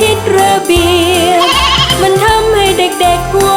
คิดระเบียบมันทำให้เด็กๆหัว